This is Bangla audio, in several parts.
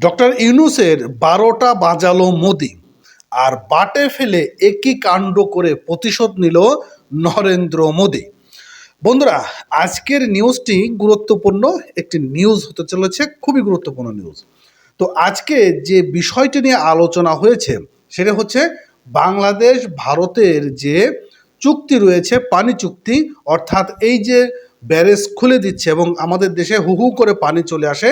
ডক্টর ইউনুসের বারোটা বাজালো মোদি আর বাটে ফেলে একই কাণ্ড করে প্রতিশোধ নিল নরেন্দ্র মোদি। বন্ধুরা, আজকের নিউজটি গুরুত্বপূর্ণ, একটি নিউজ হতে চলেছে, খুবই গুরুত্বপূর্ণ নিউজ। তো আজকে যে বিষয়টি নিয়ে আলোচনা হয়েছে, সেটা হচ্ছে বাংলাদেশ ভারতের যে চুক্তি রয়েছে, পানি চুক্তি, অর্থাৎ এই যে ব্যারেজ খুলে দিচ্ছে এবং আমাদের দেশে হু হু করে পানি চলে আসে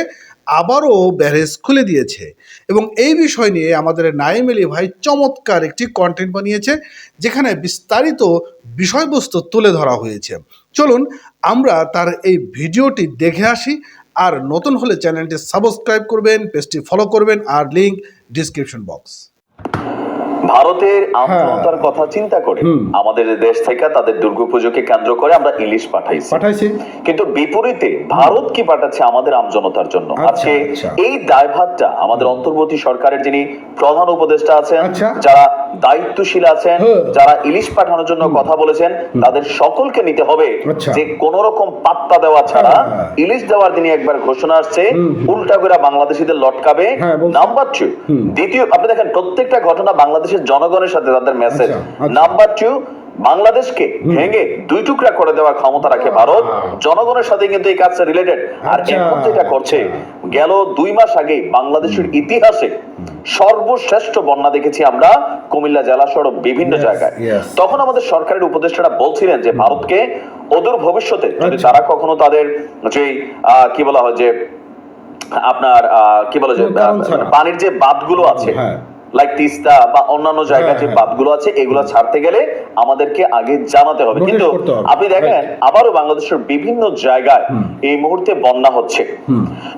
আবারও ব্যারেজ খুলে দিয়েছে। এবং এই বিষয় নিয়ে আমাদের নাইম ভাই চমৎকার একটি কন্টেন্ট বানিয়েছে, যেখানে বিস্তারিত বিষয়বস্তু তুলে ধরা হয়েছে। চলুন, আমরা তার এই ভিডিওটি দেখে আসি, আর নতুন হলে চ্যানেলটি সাবস্ক্রাইব করবেন, পেজটি ফলো করবেন, আর লিঙ্ক ডিসক্রিপশন বক্স ভারতের আমজনতার কথা চিন্তা করে আমাদের দেশ থেকে তাদের দুর্গাপুজোকে কেন্দ্র করে আমরা ইলিশ পাঠাইছি। পাঠাইছি। কিন্তু বিপরীতে ভারত কি পাঠাচ্ছে আমাদের আমজনতার জন্য? আচ্ছা, আজকে আচ্ছা। এই দায়ভারটা আমাদের অন্তর্বর্তী সরকারের যিনি প্রধান উপদেষ্টা আছেন আচ্ছা। যারা দায়িত্বশীল আছেন হ্যাঁ। যারা ইলিশ পাঠানোর জন্য কথা বলেছেন তাদের সকলকে নিতে হবে আচ্ছা। যে কোন রকম পাত্তা দেওয়া ছাড়া হ্যাঁ। ইলিশ দেওয়ার দিনে একবার ঘোষণা আসছে। উল্টা করে বাংলাদেশিদের লটকাবে হ্যাঁ, নাম্বার টু দ্বিতীয় আপনি দেখেন প্রত্যেকটা ঘটনা বাংলাদেশের জনগণের সাথে তাদের মেসেজ। নাম্বার টু বাংলাদেশকে ভেঙে দুই টুকরা করে দেওয়ার ক্ষমতা রাখে ভারত। জনগণের সাথে কিন্তু এই কাজটা রিলেটেড আর আচ্ছা, এখন যেটা করছে গেল দুই মাস আগে বাংলাদেশের ইতিহাসে সর্বশ্রেষ্ঠ বন্যা দেখেছি আমরা কুমিল্লা জেলা সহ বিভিন্ন জায়গায়। তখন আমাদের সরকারের উপদেষ্টারা বলছিলেন যে ভারতকে অদূর ভবিষ্যতে যদি আচ্ছা। তারা কখনো তাদের যে আহ, কি বলা হয় যে আপনার আহ, কি বলে যে কোনো কারণ ছাড়া। আহ, পানির যে বাঁধগুলো আছে হ্যাঁ। লাইক তিস্তা বা অন্যান্য জায়গায় যে হ্যাঁ, হ্যাঁ। বাঁধগুলো আছে এগুলো ছাড়তে গেলে আমাদেরকে আগে জানাতে হবে। কিন্তু আপনি দেখেন আবারও বাংলাদেশের বিভিন্ন জায়গায় এই মুহূর্তে বন্যা হচ্ছে।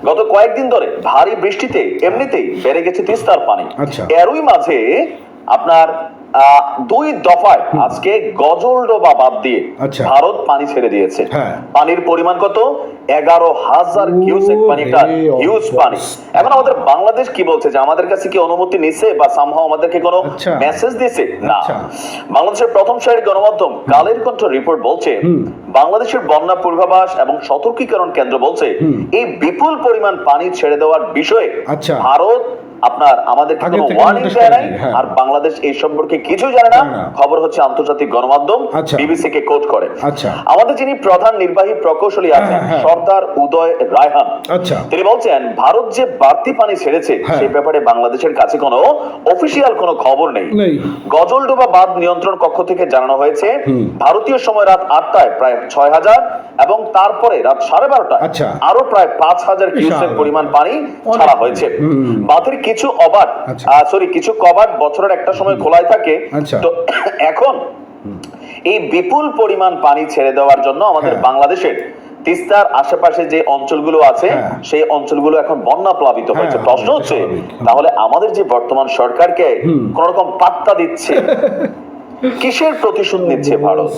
গত কয়েকদিন ধরে ভারী বৃষ্টিতে এমনিতেই বেড়ে গেছে তিস্তার পানি। আচ্ছা। এরই মাঝে আপনার দুই দফায় আজকে গজলডোবা বাদ দিয়ে আচ্ছা। ভারত পানি ছেড়ে দিয়েছে। হ্যাঁ। পানির পরিমাণ কত? এগারো হাজার কিউসেক পানি একটা হিউজ পানি। এখন আমাদের বাংলাদেশ কি বলছে? যে আমাদের কাছে কি অনুমতি নিছে বা সামহাও আমাদেরকে কোনো আচ্ছা। মেসেজ দিছে? না। আচ্ছা। বাংলাদেশের প্রথম সারির গণমাধ্যম কালের কণ্ঠ রিপোর্ট বলছে বাংলাদেশের বন্যা পূর্বাভাস এবং সতর্কীকরণ কেন্দ্র বলছে এই বিপুল পরিমাণ পানি ছেড়ে দেওয়ার বিষয়ে আচ্ছা। ভারত আপনার আমাদেরকে আগে কোনো ওয়ার্নিং দেয় নাই হ্যাঁ। আর বাংলাদেশ এই সম্পর্কে কিছু জানে না খবর হচ্ছে আন্তর্জাতিক গণমাধ্যম আচ্ছা। বিবিসি কে কোট করে আচ্ছা। আমাদের যিনি প্রধান নির্বাহী প্রকৌশলী আছেন হ্যাঁ, হ্যাঁ। সর্দার উদয় রায়হান আচ্ছা তিনি বলছেন ভারত যে বাড়তি পানি ছেড়েছে হ্যাঁ। সেই ব্যাপারে বাংলাদেশের কাছে কোনো অফিসিয়াল কোনো খবর নেই গজলডোবা বাঁধ নিয়ন্ত্রণ কক্ষ থেকে জানানো হয়েছে ভারতীয় সময় রাত আটটায় প্রায় ছয় হাজার এবং তারপরে রাত সাড়ে বারোটায়। আরও প্রায় পাঁচ হাজার কিউসেক। পরিমাণ পানি। ছাড়া হয়েছে। বাঁধের কিছু আচ্ছা। সরি কিছু কবাট বছরের একটা সময় খোলাই থাকে। আচ্ছা। তো এখন এই বিপুল পরিমাণ পানি ছেড়ে দেওয়ার জন্য আমাদের হ্যাঁ। বাংলাদেশের তিস্তার আশেপাশে যে অঞ্চলগুলো আছে হ্যাঁ। সেই অঞ্চলগুলো এখন বন্যা প্লাবিত হয়েছে। হ্যাঁ, প্রশ্ন হচ্ছে তাহলে আমাদের যে বর্তমান সরকারকে কোন রকম পাত্তা দিচ্ছে? কিসের প্রতিশোধ নিচ্ছে ভারত?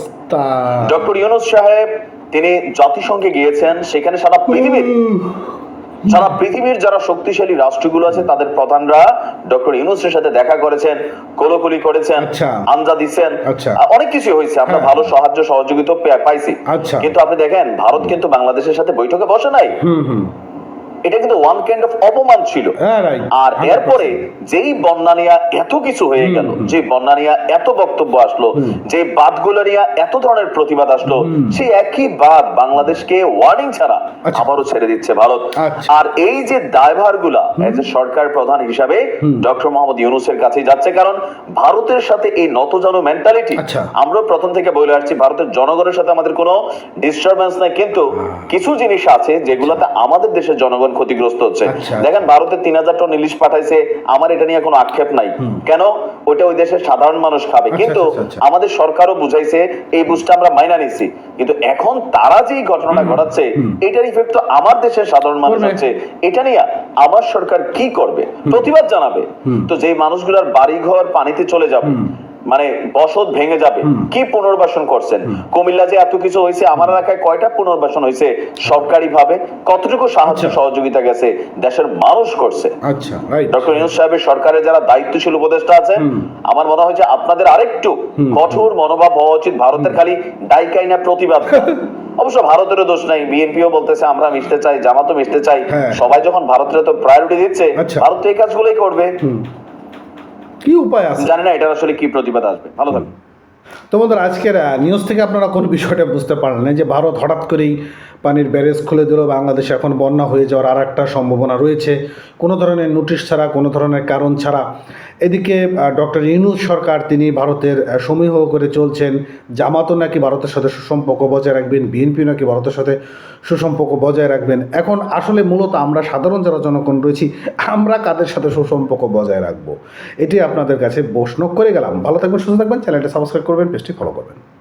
ডক্টর ইউনুস সাহেব তিনি জাতিসংঘে গিয়েছেন সেখানে সারা পৃথিবীর সারা পৃথিবীর যারা শক্তিশালী রাষ্ট্রগুলো আছে তাদের প্রধানরা ডক্টর ইউনুসের সাথে দেখা করেছেন কোলোকুলি করেছেন আচ্ছা। আঞ্জা দিচ্ছেন আচ্ছা। অনেক কিছু হয়েছে আমরা হ্যাঁ। ভালো সাহায্য সহযোগিতা পাইছি আচ্ছা। কিন্তু আপনি দেখেন ভারত কিন্তু বাংলাদেশের সাথে বৈঠকে বসে নাই এটা কিন্তু ওয়ান কাইন্ড অফ অপমান ছিল। হ্যাঁ, আর এরপরে যেই বন্যা নিয়ে এত কিছু হয়ে গেল যে বন্যা নিয়ে এত বক্তব্য আসলো যে বাদগুলো নিয়ে এত ধরনের প্রতিবাদ আসলো সেই একই বাদ বাংলাদেশকে ওয়ার্নিং ছাড়া আচ্ছা। আবারও ছেড়ে দিচ্ছে ভারত। আচ্ছা। আর এই যে দায়ভারগুলা এজ এ সরকার প্রধান হিসাবে ডক্টর মোহাম্মদ ইউনুসের কাছে যাচ্ছে কারণ ভারতের সাথে এই নতজানু মেন্টালিটি আচ্ছা। আমরা প্রথম থেকে বলে আসছি ভারতের জনগণের সাথে আমাদের কোনো ডিস্টারবেন্স নাই কিন্তু কিছু জিনিস আছে যেগুলোতে আমাদের দেশের জনগণ ক্ষতিগ্রস্ত হচ্ছে। আচ্ছা। দেখেন ভারতের তিন হাজার টন ইলিশ পাঠাইছে আমার এটা নিয়ে কোনো আক্ষেপ নাই। কেন? ওইটা ওই দেশের সাধারণ মানুষ খাবে। আচ্ছা, কিন্তু আচ্ছা। আমাদের সরকারও বুঝাইছে এই বুঝটা আমরা মাইনা নিচ্ছি কিন্তু এখন তারা যে ঘটনাটা ঘটাচ্ছে এটার ইফেক্ট তো আমার দেশের সাধারণ মানুষ হচ্ছে। এটা নিয়ে আমার সরকার কি করবে? প্রতিবাদ জানাবে। তো যে মানুষগুলোর বাড়ি ঘর পানিতে চলে যাবে মানে বসত ভেঙে যাবে। কি পুনর্বাসন করছেন? কুমিল্লা যে এত কিছু হয়েছে আমার এলাকায় কয়টা পুনর্বাসন হয়েছে সরকারি ভাবে কতটুকু সাহায্য সহযোগিতা গেছে? দেশের মানুষ করছে। আচ্ছা ডক্টর ইউনুস সাহেবের সরকারের যারা দায়িত্বশীল উপদেষ্টা আছেন আমার মনে হয় যে আপনাদের আরেকটু কঠোর মনোভাব হওয়া উচিত। ভারতের খালি ডাইকাইনা প্রতিবাদ। অবশ্য ভারতেরও দোষ নাই। বিএনপিও বলতেছে আমরা মিশতে চাই জামাতও মিশতে চাই। হ্যাঁ। সবাই যখন ভারতের তো প্রায়োরিটি দিচ্ছে আচ্ছা। ভারত এই কাজগুলোই করবে। কি উপায় আছে? জানি না এটা আসলে কি প্রতিবাদ আসবে। ভালো থাকবে তো বন্ধুরা, আজকের নিউজ থেকে আপনারা কোন বিষয়টা বুঝতে পারলেন যে ভারত হঠাৎ করেই পানির ব্যারেজ খুলে দিল, বাংলাদেশে এখন বন্যা হয়ে যাওয়ার আর একটা সম্ভাবনা রয়েছে। কোনো ধরনের নোটিশ ছাড়া, কোনো ধরনের কারণ ছাড়া। এদিকে ডক্টর ইউনুস সরকার, তিনি ভারতের সমীহ করে চলছেন। জামাতও নাকি ভারতের সাথে সুসম্পর্ক বজায় রাখবেন, বিএনপি নাকি ভারতের সাথে সুসম্পর্ক বজায় রাখবেন। এখন আসলে মূলত আমরা সাধারণ যারা জনগণ রয়েছি, আমরা কাদের সাথে সুসম্পর্ক বজায় রাখব? এটি আপনাদের কাছে প্রশ্ন করে গেলাম। ভালো থাকবেন, সুস্থ থাকবেন, চ্যানেলটা সাবস্ক্রাইব করবেন পেজটি ফলো করবেন।